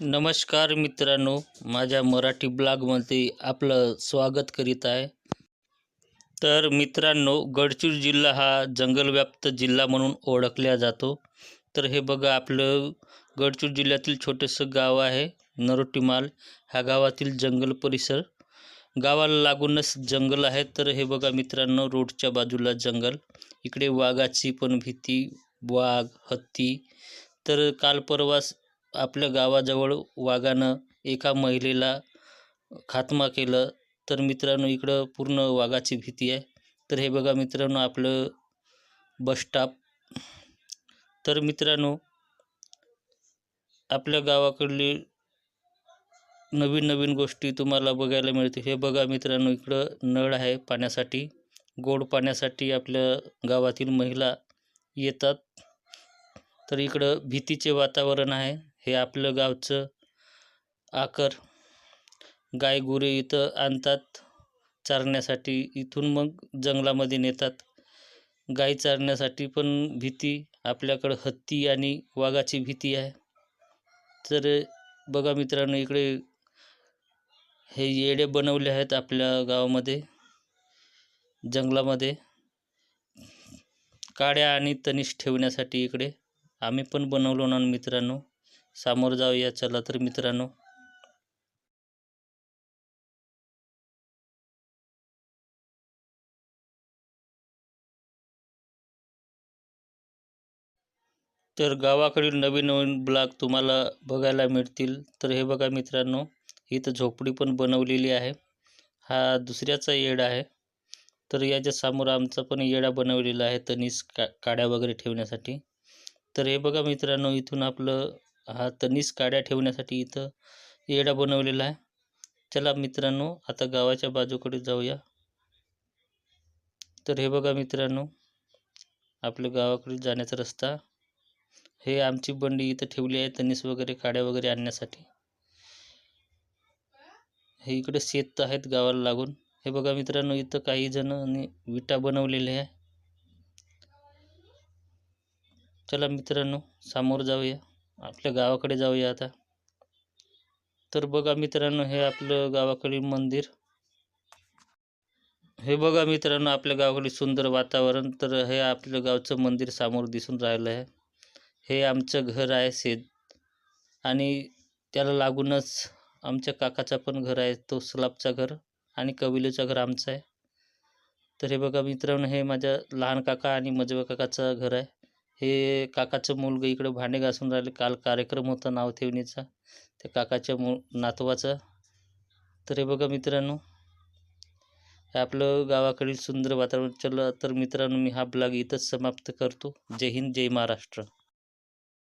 नमस्कार मित्रांनो माझ्या मराठी ब्लॉगमध्ये आपलं स्वागत करीत आहे. तर मित्रांनो गडचिर जिल्हा हा जंगलव्याप्त जिल्हा म्हणून ओळखला जातो. तर हे बघा आपलं गडचिर जिल्ह्यातील छोटंसं गाव आहे नरोटीमाल. ह्या गावातील जंगल परिसर. गावाला लागूनच जंगल आहे. तर हे बघा मित्रांनो रोडच्या बाजूला जंगल. इकडे वाघाची पण भीती वाघ हत्ती. तर काल परवास आपल्या गावाजवळ वाघानं एका महिलेला खात्मा केलं. तर मित्रांनो इकडं पूर्ण वाघाची भीती आहे. तर हे बघा मित्रांनो आपलं बसस्टॉप तर मित्रांनो आपल्या गावाकडली नवीन नवीन गोष्टी तुम्हाला बघायला मिळते हे बघा मित्रांनो इकडं नळ आहे पाण्यासाठी. गोड पाण्यासाठी आपल्या गावातील महिला येतात. तर इकडं भीतीचे वातावरण आहे. हे आपलं गावचं आकर. गाय गुरे इथं आणतात चारण्यासाठी. इथून मग जंगलामध्ये नेतात. गाई चारण्यासाठी पण भीती आपल्याकडं हत्ती आणि वाघाची भीती आहे. तर बघा मित्रांनो इकडे हे येडे बनवले आहेत आपल्या गावामध्ये जंगलामध्ये. काड्या आणि तनिष ठेवण्यासाठी इकडे. आम्ही पण बनवलो ना मित्रांनो. सामोर जाऊया. चला तर मित्रांनो. तर गावाकडील नवीन नवीन ब्लॉग तुम्हाला बघायला मिळतील. तर हे बघा मित्रांनो इथं झोपडी पण बनवलेली आहे. हा दुसऱ्याचा येड आहे. तर याच्या समोर आमचा पण येडा बनवलेला आहे तनीस का काड्या वगैरे ठेवण्यासाठी. तर हे बघा मित्रांनो इथून आपलं हा तनिस काड्या ठेवण्यासाठी इथं येडा बनवलेला आहे. चला मित्रांनो आता गावाच्या बाजूकडे जाऊया. तर हे बघा मित्रांनो आपल्या गावाकडे जाण्याचा रस्ता. हे आमची बंडी इथं ठेवली आहे तनिस वगैरे काड्या वगैरे आणण्यासाठी. हे इकडे शेत आहेत गावाला लागून. हे बघा मित्रांनो इथं काही जणांनी विटा बनवलेल्या आहे. चला मित्रांनो सामोर जाऊया. आपल्या गावाकडे जाऊया आता. तर बघा मित्रांनो हे आपलं गावाकडील मंदिर. हे बघा मित्रांनो आपल्या गावाकडे सुंदर वातावरण. तर हे आपलं गावचं मंदिर समोर दिसून राहिलं आहे. हे आमचं घर आहे शेत. आणि त्याला लागूनच आमच्या काकाचा पण घर आहे तो सलाबचा घर आणि कबिलेचं घर आमचं आहे. तर हे बघा मित्रांनो हे माझ्या लहान काका आणि मजव्या काकाचं घर आहे. हे काकाचं मुलगं इकडं भांडे घासून राहिले. काल कार्यक्रम होता नाव ठेवणीचा. त्या काकाच्या मु नातवाचा. तर हे बघा मित्रांनो हे आपलं गावाकडील सुंदर वातावरण. चला तर मित्रांनो मी हा ब्लॉग इथंच समाप्त करतो. जय हिंद जय महाराष्ट्र.